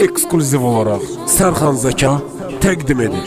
ekskluziv olarak Serhan Zeka təqdim edir.